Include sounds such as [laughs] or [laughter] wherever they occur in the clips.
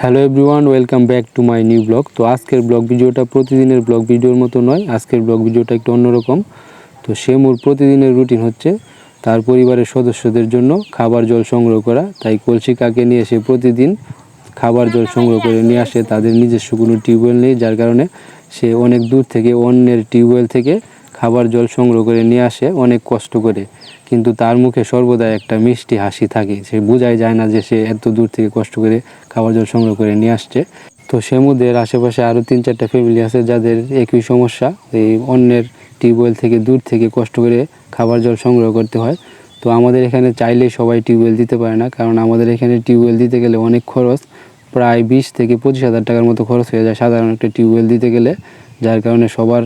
Hello everyone welcome back to my new blog তো আজকের blog ভিডিওটা প্রতিদিনের ব্লগ ভিডিওর মতো নয়, আজকের ব্লগ ভিডিওটা একটু অন্যরকম। তো শেমুর প্রতিদিনের রুটিন হচ্ছে তার পরিবারের সদস্যদের জন্য খাবার জল সংগ্রহ করা। তাই কলসি কাকে নিয়ে সে প্রতিদিন খাবার জল সংগ্রহ করে নিয়ে আসে তাদের নিজস্ব কোনো টিউবওয়েল নেই, যার কারণে সে অনেক দূর থেকে অন্যের টিউবওয়েল থেকে খাবার জল সংগ্রহ করে নিয়ে আসে, অনেক কষ্ট করে। কিন্তু তার মুখে সর্বদা একটা মিষ্টি হাসি থাকে। সে বোঝাই যায় না যে সে এত দূর থেকে কষ্ট করে খাবার জল সংগ্রহ করে নিয়ে আসছে। তো সেমুদের আশেপাশে আরও তিন চারটা ফ্যামিলি আছে যাদের একই সমস্যা, এই অন্যের টিউবওয়েল থেকে দূর থেকে কষ্ট করে খাবার জল সংগ্রহ করতে হয়। তো আমাদের এখানে চাইলে সবাই টিউবওয়েল দিতে পারে না, কারণ আমাদের এখানে টিউবওয়েল দিতে গেলে অনেক খরচ। প্রায় বিশ থেকে পঁচিশ হাজার টাকার মতো খরচ হয়ে যায় সাধারণ একটা টিউবওয়েল দিতে গেলে, যার কারণে সবার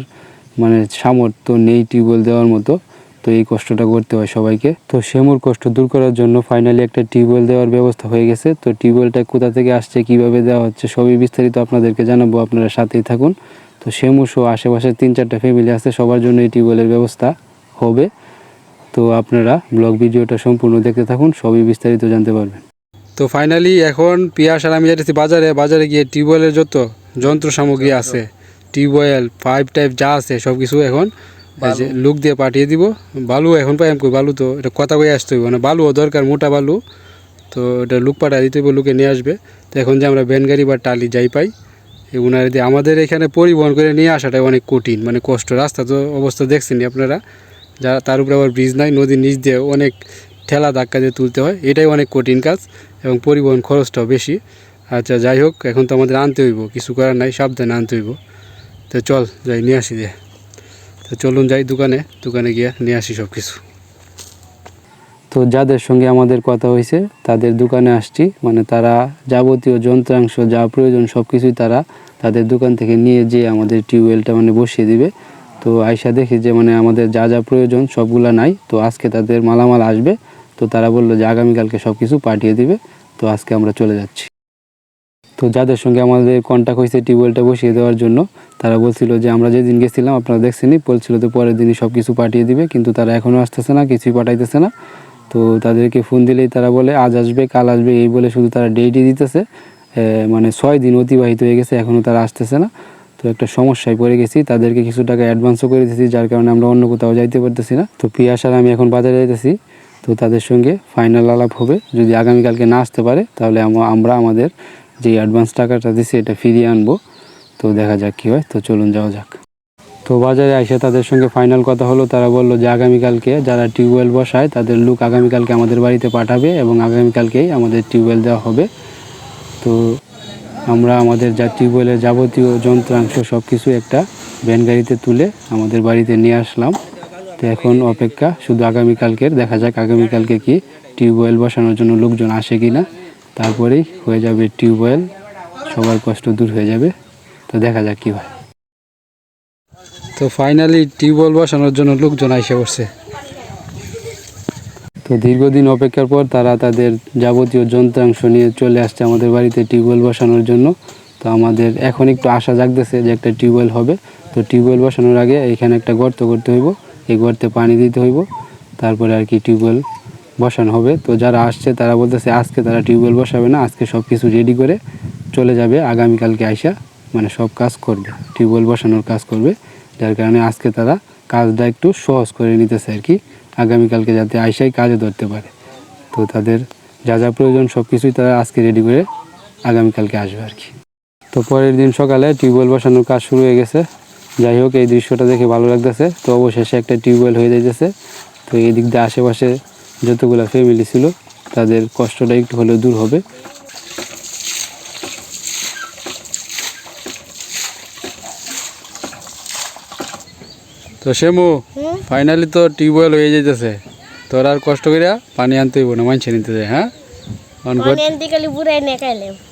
মানে সামর্থ্য নেই টিউবওয়েল দেওয়ার মতো। তো এই কষ্টটা করতে হয় সবাইকে। তো সেমুর কষ্ট দূর করার জন্য ফাইনালি একটা টিউবওয়েল দেওয়ার ব্যবস্থা হয়ে গেছে। তো টিউবওয়েলটা কোথা থেকে আসছে, কীভাবে দেওয়া হচ্ছে, সবই বিস্তারিত আপনাদেরকে জানাব। আপনারা সাথেই থাকুন। তো সেমু সহ আশেপাশের তিন চারটা ফ্যামিলি আছে, সবার জন্য এই টিউবওয়েলের ব্যবস্থা হবে। তো আপনারা ব্লগ ভিডিওটা সম্পূর্ণ দেখতে থাকুন, সবই বিস্তারিত জানতে পারবেন। তো ফাইনালি এখন পিয়াস আর আমি যাইতেছি বাজারে। বাজারে গিয়ে টিউবওয়েলের যত যন্ত্র সামগ্রী আছে, টিউবওয়েল, পাইপ টাইপ যা আছে সব কিছু এখন যে লুক দিয়ে পাঠিয়ে দিব। বালু এখন পাই কই বালু তো এটা কথা কয়ে আসতে হইব মানে বালুও দরকার মোটা বালু। তো এটা লুক পাঠিয়ে দিতে হইব লুকে নিয়ে আসবে। তো এখন যে আমরা ভ্যান গাড়ি বা টালি যাই পাই উনারে দিয়ে আমাদের এখানে পরিবহন করে নিয়ে আসাটাই অনেক কঠিন। মানে কষ্ট। রাস্তা তো অবস্থা দেখছেনি আপনারা? যা তার উপরে আবার ব্রিজ নাই নদীর নিচ দিয়ে অনেক ঠেলা ধাক্কা দিয়ে তুলতে হয়। এটাই অনেক কঠিন কাজ এবং পরিবহন খরচটাও বেশি। আচ্ছা যাই হোক এখন তো আমাদের আনতে হইব কিছু করার নাই সাবধানে আনতে হইব। তো চল যাই নিয়ে আসি দিয়ে তো চলুন যাই দোকানে দোকানে গিয়ে নিয়ে আসি সব কিছু তো যাদের সঙ্গে আমাদের কথা হয়েছে, তাদের দোকানে আসছি। মানে তারা যাবতীয় যন্ত্রাংশ যা প্রয়োজন সব কিছুই তারা তাদের দোকান থেকে নিয়ে যেয়ে আমাদের টিউবওয়েলটা মানে বসিয়ে দিবে। তো আয়সা দেখি যে মানে আমাদের যা যা প্রয়োজন সবগুলা নাই। তো আজকে তাদের মালামাল আসবে। তো তারা বলল যে আগামীকালকে সব কিছু পাঠিয়ে দিবে। তো আজকে আমরা চলে যাচ্ছি। তো যাদের সঙ্গে আমাদের কন্ট্যাক্ট হয়েছে টিউবওয়েলটা বসিয়ে দেওয়ার জন্য, তারা বলছিল যে, আমরা যেদিন গেছিলাম, আপনারা দেখছেনই, বলছিল তো পরের দিনই সব কিছু পাঠিয়ে দিবে, কিন্তু তারা এখনও আসতেছে না, কিছুই পাঠাইতেছে না। তো তাদেরকে ফোন দিলেই তারা বলে, আজ আসবে, কাল আসবে, এই বলে শুধু তারা ডেটই দিতেছে। মানে ছয় দিন অতিবাহিত হয়ে গেছে এখনও তারা আসতেছে না। তো একটা সমস্যায় পড়ে গেছি, তাদেরকে কিছু টাকা অ্যাডভান্সও করে দিয়েছি যার কারণে আমরা অন্য কোথাও যাইতে পারতেছি না। তো পিয়াস আর আমি এখন বাজারে যাইতেছি, তো তাদের সঙ্গে ফাইনাল আলাপ হবে। যদি আগামীকালকে না আসতে পারে, তাহলে আম- আমরা আমাদের যে অ্যাডভান্স টাকাটা দিছি, এটা ফিরিয়ে আনব। তো দেখা যাক কী হয়। তো চলুন যাওয়া যাক। তো বাজারে এসে তাদের সঙ্গে ফাইনাল কথা হলো, তারা বলল যে আগামীকালকে যারা টিউবওয়েল বসায়, তাদের লোক আগামীকালকে আমাদের বাড়িতে পাঠাবে এবং আগামীকালকেই আমাদের টিউবওয়েল দেওয়া হবে। তো আমরা আমাদের যা টিউবওয়েলের যাবতীয় যন্ত্রাংশ সব কিছু একটা ভ্যান গাড়িতে তুলে আমাদের বাড়িতে নিয়ে আসলাম। তো এখন অপেক্ষা শুধু আগামীকালকের, দেখা যাক আগামীকালকে কি টিউবওয়েল বসানোর জন্য লোকজন আসে কি না তারপরেই হয়ে যাবে টিউবওয়েল। সবার কষ্ট দূর হয়ে যাবে। তো দেখা যাক কী হয়। তো ফাইনালি টিউবওয়েল বসানোর জন্য লোকজন এসে পড়ছে। তো দীর্ঘদিন অপেক্ষার পর তারা তাদের যাবতীয় যন্ত্রাংশ নিয়ে চলে আসছে আমাদের বাড়িতে টিউবওয়েল বসানোর জন্য। তো আমাদের এখন একটু আশা জাগতেছে যে একটা টিউবওয়েল হবে। তো টিউবওয়েল বসানোর আগে এখানে একটা গর্ত করতে হইব। এই গর্তে পানি দিতে হইব। তারপরে আর কি টিউবওয়েল বসানো হবে। তো যারা আসছে, তারা বলতেছে, আজকে তারা টিউবওয়েল বসাবে না, আজকে সব কিছু রেডি করে চলে যাবে, আগামীকালকে আইসা মানে সব কাজ করবে, টিউবওয়েল বসানোর কাজ করবে। যার কারণে আজকে তারা কাজটা একটু সহজ করে নিতেছে আর কি, আগামীকালকে যাতে আইসাই কাজে ধরতে পারে। তো তাদের যা যা প্রয়োজন সব কিছুই তারা আজকে রেডি করে আগামীকালকে আসবে আর কি। তো পরের দিন সকালে টিউবওয়েল বসানোর কাজ শুরু হয়ে গেছে। যাই হোক, এই দৃশ্যটা দেখে ভালো লাগতেছে। তো অবশেষে একটা টিউবওয়েল হয়ে যাইতেছে। তো এই দিক দিয়ে আশেপাশে যতগুলো ফ্যামিলি ছিল তাদের কষ্টটা একটু হলেও দূর হবে। তো শেমু হুম? ফাইনালি তো টিউবওয়েল হয়ে যাইতেছে। তোর আর কষ্ট করিয়া পানি আনতে হইব না মানছে নিতে যায় হ্যাঁ?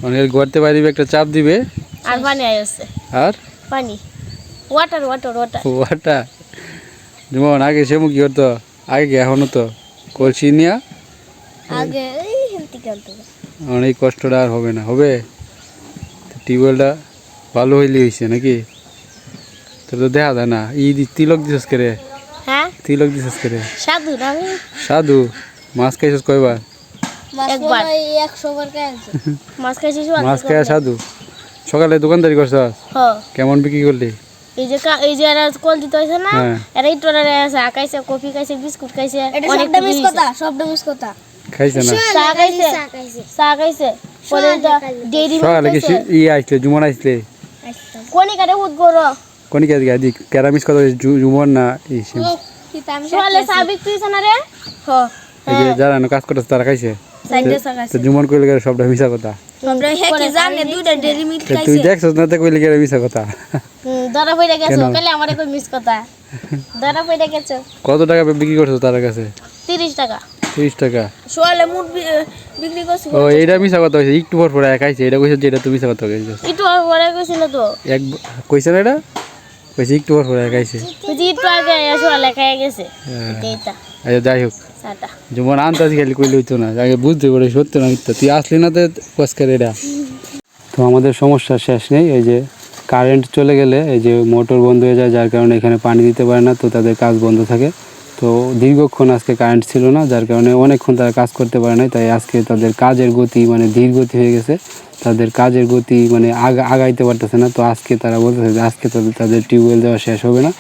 অনেক গড়তে পারিবে একটা চাপ দিবে। আর পানি আসছে আর? পানি। ওয়াটার ওয়াটার ওয়াটার ওয়াটা যেমন আগে শেমু কি করতো? আগে এখনও তো। কলসি নিয়া? আগে এই হেলতি কালতে অনেক কষ্টটা আর হবে না হবে? টিউবওয়েলটা ভালো হইলে হয়েছে নাকি? তোর তো দেখা যায় না ই দি- তিলক দিছস করে হ্যাঁ? তিলক দিছস করে সাধু না সাধু মাছ খাইছস কয়বার? একবার। একশো বার খাইছে [laughs] মাছ খাইছি সকাল মাছ খেয়ে সাধু। সকালে দোকানদারি করছ হ কেমন বিক্রি করলি? এই যে কা- এই যে এরা কল দিতে হয়েছে না হ্যাঁ। এরা একটু চা খাইছে কফি খাইছে বিস্কুট খাইছে অনেক মিস কথা সবটা মিস কথা খাইছে না? চা খাইছে? চা খাইছে? পরে ডেইরি সকালে কিছু ই আসলে জুমন আসলে কোনি কাটে উদ গরো কোন কে দিকে দিক ক্যারামিস কত জুমন না এই সে- সকালে চা বিক্রি না রে? হ এই যে যারা কাজ করতেছে তারা খাইছে? জুমন কইলে সবটা মিশা কথা। তুই দেখছস না তো কইলে গেলে মিশা কথা? ধরা পড়ে গেছো কেন? কালে আমার কই মিস কথা। ধরা পড়ে গেছো। কত টাকা বিক্রি করছ তার কাছে? তিরিশ টাকা। তিরিশ টাকা? সোয়ালে মুট বিক্রি করছি ও এইটা মিশা কথা হয়েছে একটু পর পরে খাইছে এটা কইছে যে এটা তুমি মিশা কথা কইছিস। একটু পরে গেছিল তো। এক কইছে না এটা? কইছে একটু পর পরে খাইছে। বুঝি একটু আগে এসে লেখায় গেছে। হ্যাঁ। এইটা আচ্ছা যাই হোক। যেমন আন্তাজ খেলি কইলে হইতো না, আগে বুঝতে পারে সত্য না মিথ্যা। তুই আসলি না তো পস্কার এটা তো আমাদের সমস্যা শেষ নেই, এই যে কারেন্ট চলে গেলে, এই যে মোটর বন্ধ হয়ে যায়, যার কারণে এখানে পানি দিতে পারে না, তো তাদের কাজ বন্ধ থাকে। তো দীর্ঘক্ষণ আজকে কারেন্ট ছিল না, যার কারণে অনেকক্ষণ তারা কাজ করতে পারে না তাই আজকে তাদের কাজের গতি মানে ধীর গতি হয়ে গেছে। তাদের কাজের গতি মানে আগা, আগাইতে পারতেছে না, তো আজকে তারা বলতেছে যে আজকে তাদের তাদের টিউবওয়েল দেওয়া শেষ হবে না।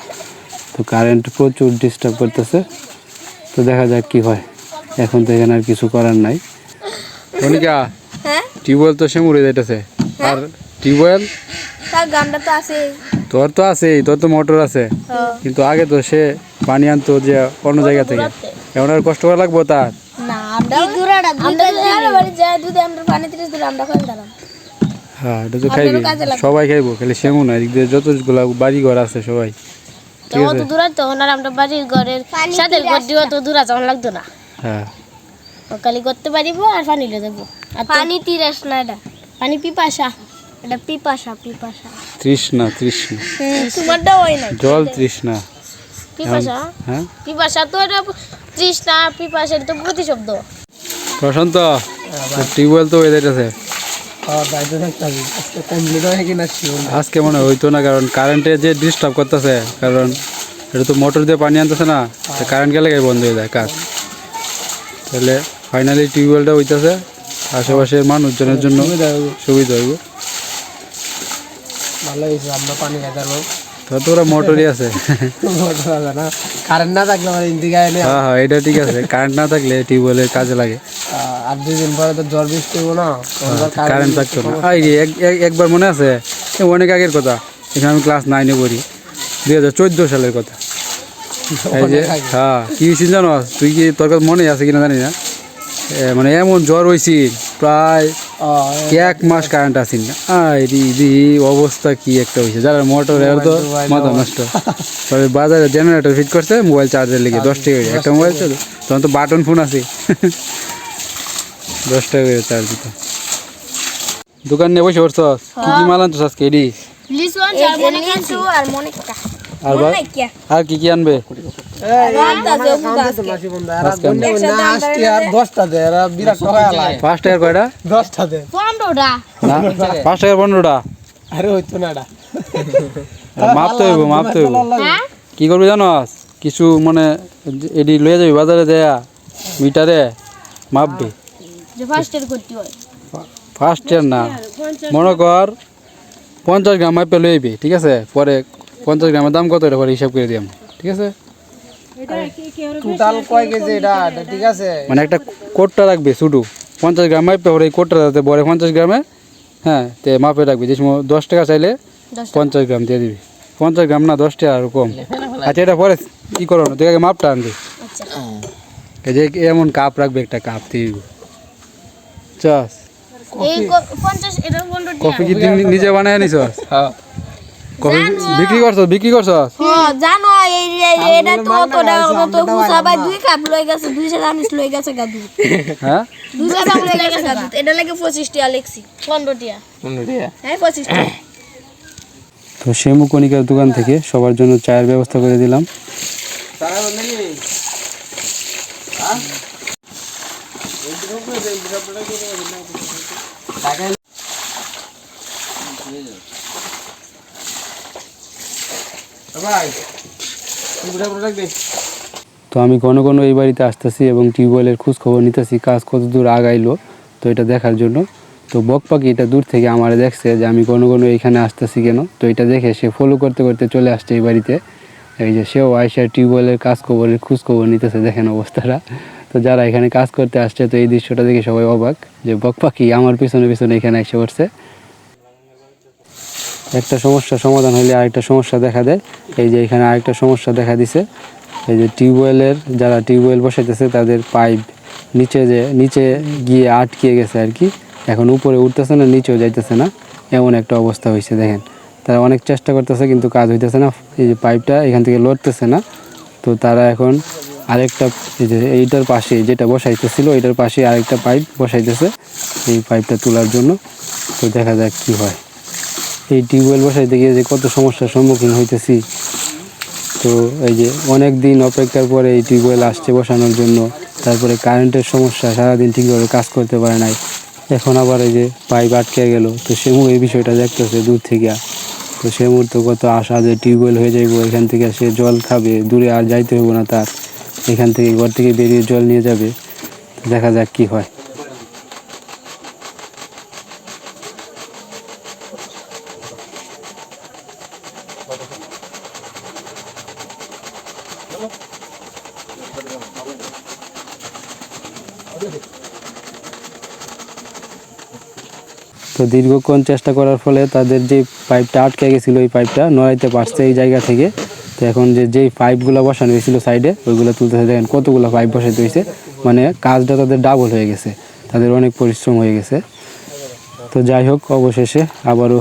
তো কারেন্ট প্রচুর ডিস্টার্ব করতেছে। তো দেখা যাক কি হয়। এখন তো এখানে আর কিছু করার নাই। মনিকা হ্যাঁ? টিউবওয়েল তো সে মরে যাইতেছে। আর টিউবওয়েল? গানটা তো আছে তোর তো আছে তোর তো মোটর আছে। কিন্তু আগে তো সে পানি আনতো যে অন্য জায়গা থেকে। এখন আর কষ্ট করা লাগবো তার? হ্যাঁ এটা তো খাইবি। সবাই খাইবো খালি সেমন না এদিক দিয়ে যতগুলো বাড়ি ঘর আছে সবাই। তো অত দূর তখন আর আমরা বাড়ির ঘরের সাথে ঘর দিয়ে অত দূর যাওয়া লাগতো না। হ্যাঁ। কালি করতে পারিব আর পানি লিয়ে যাব আর তো পানি তিরাস না এটা? পানি পিপাসা। এটা পিপাসা পিপাসা। তৃষ্ণা তৃষ্ণা তোমারটা হয় নাই। জল তৃষ্ণা পিপাসা? হ্যাঁ? পিপাসা তো এটা তৃষ্ণা পিপাসা এটা তো প্রতিশব্দ। প্রশান্ত টিউবওয়েল তো হয়ে আজকে মনে হয় হইতো না কারণ কারেন্টে যে ডিস্টার্ব করতেছে কারণ এটা তো মোটর দিয়ে পানি আনতেছে না কারেন্ট গেলে বন্ধ হয়ে যায় কাজ। তাহলে ফাইনালি টিউবওয়েলটা হইতেছে আশেপাশের মানুষজনের জন্য সুবিধা হইব। ভালো হয়েছে আমরা পানি খাইতে পারব। তো তো মোটরই আছে। মোটর আছে না? কারেন্ট না থাকলে আমার ইন্দিকে এনে হ্যাঁ হ্যাঁ এটা ঠিক আছে। কারেন্ট না থাকলে টিউবওয়েলের কাজে লাগে। আর দুই দিন পরে তো জ্বর বৃষ্টি হব না? কারেন্ট থাকতো না। এক- এক- একবার মনে আছে? অনেক আগের কথা। এখানে আমি ক্লাস নাইনে পড়ি। দুই হাজার চোদ্দ সালের কথা। এই যে হ্যাঁ কি হয়েছিল জানো? তুই কি তোর কাছে মনে আছে কিনা জানি না। মানে এমন জ্বর হয়েছি প্রায় এক মাস কারেন্ট আসেন না আই অবস্থা কি একটা হয়েছে যারা মোটর এর তো মাথা নষ্ট। তবে বাজারে জেনারেটর ফিট করছে মোবাইল চার্জার লেগে দশ টাকা করে। একটা মোবাইল ছিল তখন তো বাটন ফোন আছে। দশ টাকা করে চার্জ দিত। দোকান নিয়ে বসে পড়ছ কি কি মাল আনছো আজকে এডি আর মনিকা। আর কি আর কি কি আনবে? পাঁচ টাকার কয়টা? পাঁচ টাকার পনেরোটা। আরে হইতো না হইব হইব। হ্যাঁ? কি করবি জানো কিছু মানে এডি লয়ে যাবি বাজারে দেয়া মিটারে মাপবি যে ফার্স্টের করতে ফার্স্ট ইয়ার না। মনে কর পঞ্চাশ গ্রাম মাপে লয়ে আইবি ঠিক আছে? পরে পঞ্চাশ গ্রামের দাম কত? এটা পরে হিসাব করে দিলাম ঠিক আছে? টোটাল কয় কেজি এটা? এটা ঠিক আছে। মানে একটা কোটটা রাখবি শুধু পঞ্চাশ গ্রাম মাপে পরে এই কোটটা যাতে বড় পঞ্চাশ গ্রামে হ্যাঁ তে মাপে রাখবি। যে সময় দশ টাকা চাইলে পঞ্চাশ গ্রাম দিয়ে দিবি। পঞ্চাশ গ্রাম না দশ টাকা আর কম। আচ্ছা এটা পরে কি করো? না তুই আগে মাপটা আনবি। আচ্ছা। যে এমন কাপ রাখবে একটা কাপ দিয়ে চাস। কফি কি নিজে বানায় নিছ হ্যাঁ। বিক্রি করছ? বিক্রি করছ? হ্যাঁ জানো এই এটা তো অত টাকা তো ভাই দুই কাপ লই গেছে দুইশো চামিচ লই গেছে গাদু হ্যাঁ? লই গেছে গাদু এটা লাগে পঁচিশ টাকা লেখছি পনেরো টিয়া হ্যাঁ পঁচিশ টাকা তো শ্যামু কণিকার দোকান থেকে সবার জন্য চায়ের ব্যবস্থা করে দিলাম। ভাই তো আমি ঘন ঘন এই বাড়িতে আসতেছি এবং টিউবওয়েলের খোঁজ খবর নিতেছি, কাজ কত দূর আগাইলো, তো এটা দেখার জন্য। তো বক পাখি এটা দূর থেকে আমার দেখছে যে আমি ঘন ঘন এইখানে আসতেছি কেন? তো এটা দেখে সে ফলো করতে করতে চলে আসছে এই বাড়িতে। এই যে সেও আয়সা টিউবওয়েলের কাজ খবরের খোঁজ খবর নিতেছে, দেখেন অবস্থাটা। তো যারা এখানে কাজ করতে আসছে, তো এই দৃশ্যটা দেখে সবাই অবাক যে বক পাখি আমার পিছনে পিছনে এখানে এসে পড়ছে। একটা সমস্যার সমাধান হলে আরেকটা সমস্যা দেখা দেয়। এই যে এখানে আরেকটা সমস্যা দেখা দিছে। এই যে টিউবওয়েলের যারা টিউবওয়েল বসাইতেছে, তাদের পাইপ নিচে যে, নিচে গিয়ে আটকে গেছে আর কি। এখন উপরে উঠতেছে না, নিচেও যাইতেছে না। এমন একটা অবস্থা হয়েছে দেখেন। তারা অনেক চেষ্টা করতেছে, কিন্তু কাজ হইতেছে না। এই যে পাইপটা এখান থেকে লড়তেছে না। তো তারা এখন আরেকটা, এই যে এইটার পাশে যেটা বসাইতেছিল এটার পাশে আরেকটা পাইপ বসাইতেছে এই পাইপটা তোলার জন্য। তো দেখা যাক কী হয়। এই টিউবওয়েল বসাইতে গিয়ে যে কত সমস্যার সম্মুখীন হইতেছি। তো এই যে অনেক দিন অপেক্ষার পরে এই টিউবওয়েল আসছে বসানোর জন্য। তারপরে কারেন্টের সমস্যা, সারাদিন ঠিকভাবে কাজ করতে পারে নাই। এখন আবার এই যে পাইপ আটকে গেল। তো সেমু এই বিষয়টা দেখতেছে দূর থেকে। তো সে মুহূর্তে কত আশা যে টিউবওয়েল হয়ে যাইব, এখান থেকে সে জল খাবে, দূরে আর যাইতে হইব না তার। এখান থেকে ঘর থেকে বেরিয়ে জল নিয়ে যাবে। দেখা যাক কি হয়। দীর্ঘক্ষণ চেষ্টা করার ফলে তাদের যে পাইপটা আটকে গেছিল, ওই পাইপটা নড়াইতে পারছে এই জায়গা থেকে। তো এখন যে, যেই পাইপগুলো বসানো হয়েছিল সাইডে, ওইগুলো তুলতে দেখেন কতগুলো পাইপ বসাইতে হয়েছে। মানে কাজটা তাদের ডাবল হয়ে গেছে। তাদের অনেক পরিশ্রম হয়ে গেছে। তো যাই হোক, অবশেষে আবারও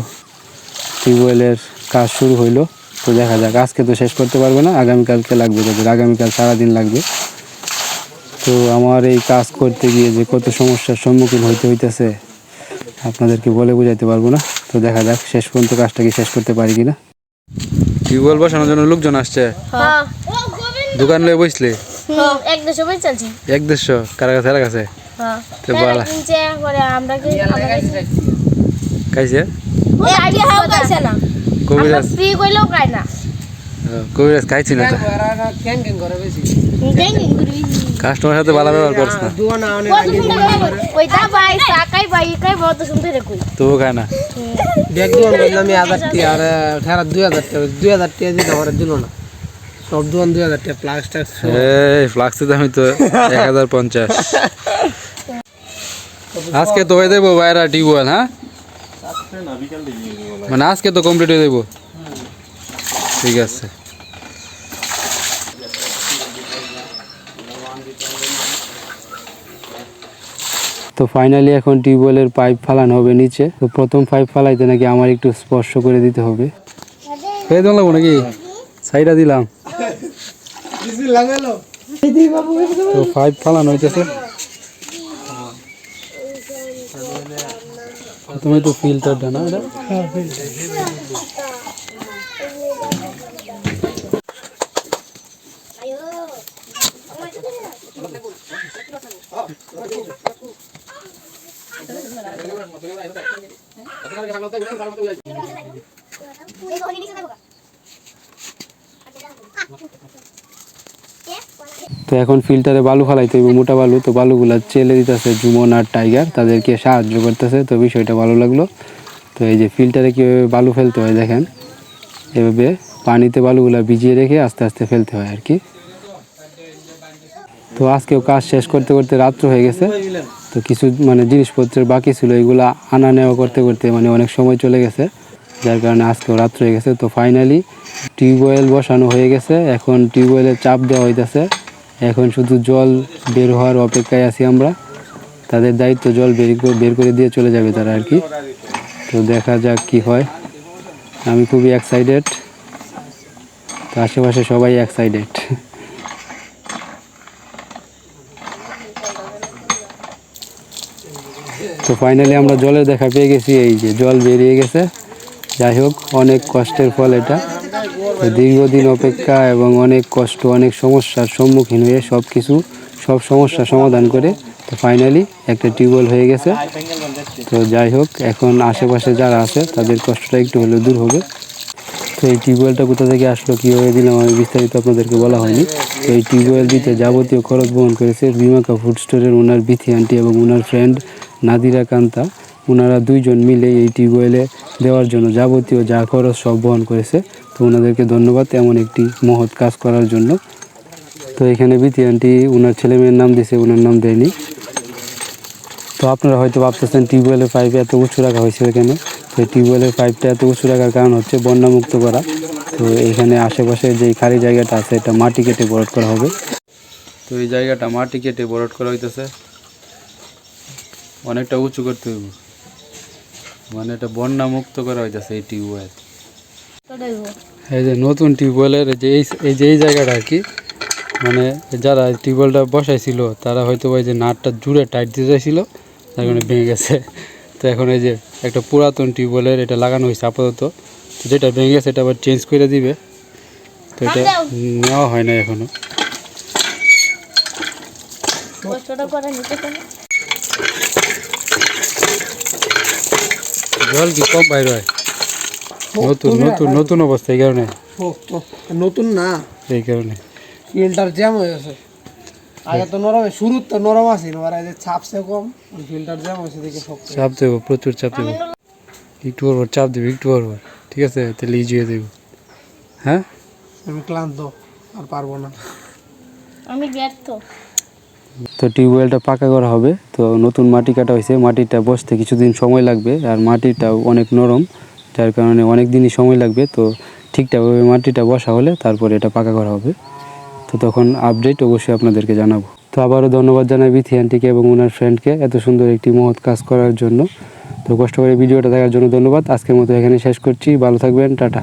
টিউবওয়েলের কাজ শুরু হইল। তো দেখা যাক, আজকে তো শেষ করতে পারবে না, আগামীকালকে লাগবে তাদের। আগামীকাল সারাদিন লাগবে। তো আমার এই কাজ করতে গিয়ে যে কত সমস্যার সম্মুখীন হইতে হইতেছে আপনাদেরকে বলে বোঝাইতে পারব না। তো দেখা যাক শেষ পর্যন্ত কাজটা কি শেষ করতে পারি কিনা। টিউবওয়েল বসানোর জন্য লোকজন আসছে। হ্যাঁ। দোকান লয়ে বসলে? এক দেশে বই চলছি এক দেড়শো কারা কাছে কারা কাছে? হ্যাঁ। তো বালা। কিনছে পরে আমরা কি আমরা খাইছে না। কবিরাজ। ফ্রি কইলেও খাই না। হ্যাঁ, কবিরাজ খাইছি না তো কাস্টমার সাথে ভালো ব্যবহার করছ না। দুয়ানা অনেক ওইটা ভাই সাকাই ভাই কাই বহুত সুন্দর রে কই তবু খায় না। ব্যাগ আমি টি আর আমার দিল না। সব দুয়ান এই তো এক হাজার পঞ্চাশ। আজকে তো হয়ে দেবো বাইরা টিউবওয়েল হ্যাঁ? মানে আজকে তো কমপ্লিট হয়ে দেবো ঠিক আছে। তো ফাইনালি এখন টিউবওয়েলের পাইপ ফালানো হবে নিচে। তো প্রথম পাইপ ফালাইতে নাকি আমার একটু স্পর্শ করে দিতে হবে। হয়ে দিলাম নাকি? সাইডা দিলাম। তো পাইপ ফালানো হইতেছে। তুমি তো ফিল্টারটা না তো এখন ফিল্টারে বালু ফালাইতে হইব, মোটা বালু। তো বালুগুলা চেলে দিতেছে জুমন আর টাইগার, তাদেরকে সাহায্য করতেছে। তো বিষয়টা ভালো লাগল। তো এই যে ফিল্টারে কীভাবে বালু ফেলতে হয় দেখেন। এভাবে পানিতে বালুগুলা ভিজিয়ে রেখে আস্তে আস্তে ফেলতে হয় আর কি। তো আজকেও কাজ শেষ করতে করতে রাত্র হয়ে গেছে। তো কিছু মানে জিনিসপত্রের বাকি ছিল, এগুলা আনা নেওয়া করতে করতে মানে অনেক সময় চলে গেছে। যার কারণে আজকেও রাত হয়ে গেছে। তো ফাইনালি টিউবওয়েল বসানো হয়ে গেছে। এখন টিউবওয়েলের চাপ দেওয়া হইতেছে। এখন শুধু জল বের হওয়ার অপেক্ষায় আছি আমরা। তাদের দায়িত্ব জল বের করে বের করে দিয়ে চলে যাবে তারা আর কি। তো দেখা যাক কি হয়। আমি খুবই এক্সাইটেড তো আশেপাশে সবাই এক্সাইটেড তো ফাইনালি আমরা জলের দেখা পেয়ে গেছি, এই যে জল বেরিয়ে গেছে। যাই হোক, অনেক কষ্টের ফল এটা। দীর্ঘদিন অপেক্ষা এবং অনেক কষ্ট, অনেক সমস্যার সম্মুখীন হয়ে সব কিছু সব সমস্যা সমাধান করে তো ফাইনালি একটা টিউবওয়েল হয়ে গেছে। তো যাই হোক, এখন আশেপাশে যারা আছে, তাদের কষ্টটা একটু হলেও দূর হবে। তো এই টিউবওয়েলটা কোথা থেকে আসলো, কীভাবে দিলাম, আমি বিস্তারিত আপনাদেরকে বলা হয়নি। তো এই টিউবওয়েল দিতে যাবতীয় খরচ বহন করেছে বিমাকা ফুড স্টোরের ওনার বিথি আন্টি এবং ওনার ফ্রেন্ড নাদিরা কান্তা ওনারা দুইজন মিলে এই টিউবওয়েলে দেওয়ার জন্য যাবতীয় যা খরচ সব বহন করেছে। তো ওনাদেরকে ধন্যবাদ, এমন একটি মহৎ কাজ করার জন্য। তো এখানে বিথি আন্টি ওনার ছেলে মেয়ের নাম দিয়েছে ওনার নাম দেয়নি। তো আপনারা হয়তো ভাবতেছেন টিউবওয়েলের পাইপ এত উঁচু রাখা হয়েছে কেন? তো এই টিউবওয়েলের পাইপটা এত উঁচু রাখার কারণ হচ্ছে বন্যামুক্ত করা। তো এখানে আশেপাশে যে খালি জায়গাটা আছে, এটা মাটি কেটে বরট করা হবে। তো এই জায়গাটা মাটি কেটে বরট করা হইতেছে। অনেকটা উঁচু করতে হবে মানে এটা বন্যা মুক্ত করা হইতেছে এই টিউবওয়েল। এই যে নতুন টিউবওয়েলের যে এই এই যে এই জায়গাটা আর কি মানে যারা টিউবওয়েলটা বসাইছিল তারা হয়তো ওই যে নাটটা জুড়ে টাইট দিয়ে যাইছিল তার কারণে ভেঙে গেছে। তো এখন এই যে একটা পুরাতন টিউবওয়েলের এটা লাগানো হয়েছে আপাতত। যেটা ভেঙে গেছে এটা আবার চেঞ্জ করে দিবে। তো এটা নেওয়া হয় না এখনও। কষ্টটা করে নিতে জল কি কম বাইর হয়? নতুন নতুন নতুন অবস্থা এই কারণে। নতুন না? এই কারণে। ফিল্টার জ্যাম হয়ে গেছে। আগে তো নরম শুরু তো নরম আছে এবার এই যে ছাপছে কম ফিল্টার জ্যাম হয়েছে দেখে শক্ত চাপ দেবো প্রচুর চাপ দেবো। একটু পর চাপ দেবো একটু পর ঠিক আছে? তাহলে ইজি হয়ে দেবো হ্যাঁ? আমি ক্লান্ত আর পারব না। আমি ব্যর্থ। তো টিউবওয়েলটা পাকা করা হবে। তো নতুন মাটি কাটা হয়েছে। মাটিটা বসতে কিছুদিন সময় লাগবে আর মাটিটাও অনেক নরম, যার কারণে অনেক দিনই সময় লাগবে। তো ঠিকঠাকভাবে মাটিটা বসা হলে তারপরে এটা পাকা করা হবে। তো তখন আপডেট অবশ্যই আপনাদেরকে জানাব। তো আবারও ধন্যবাদ জানাই বিথি আন্টিকে এবং ওনার ফ্রেন্ডকে এত সুন্দর একটি মহৎ কাজ করার জন্য। তো কষ্ট করে ভিডিওটা দেখার জন্য ধন্যবাদ। আজকের মতো এখানে শেষ করছি। ভালো থাকবেন। টাটা।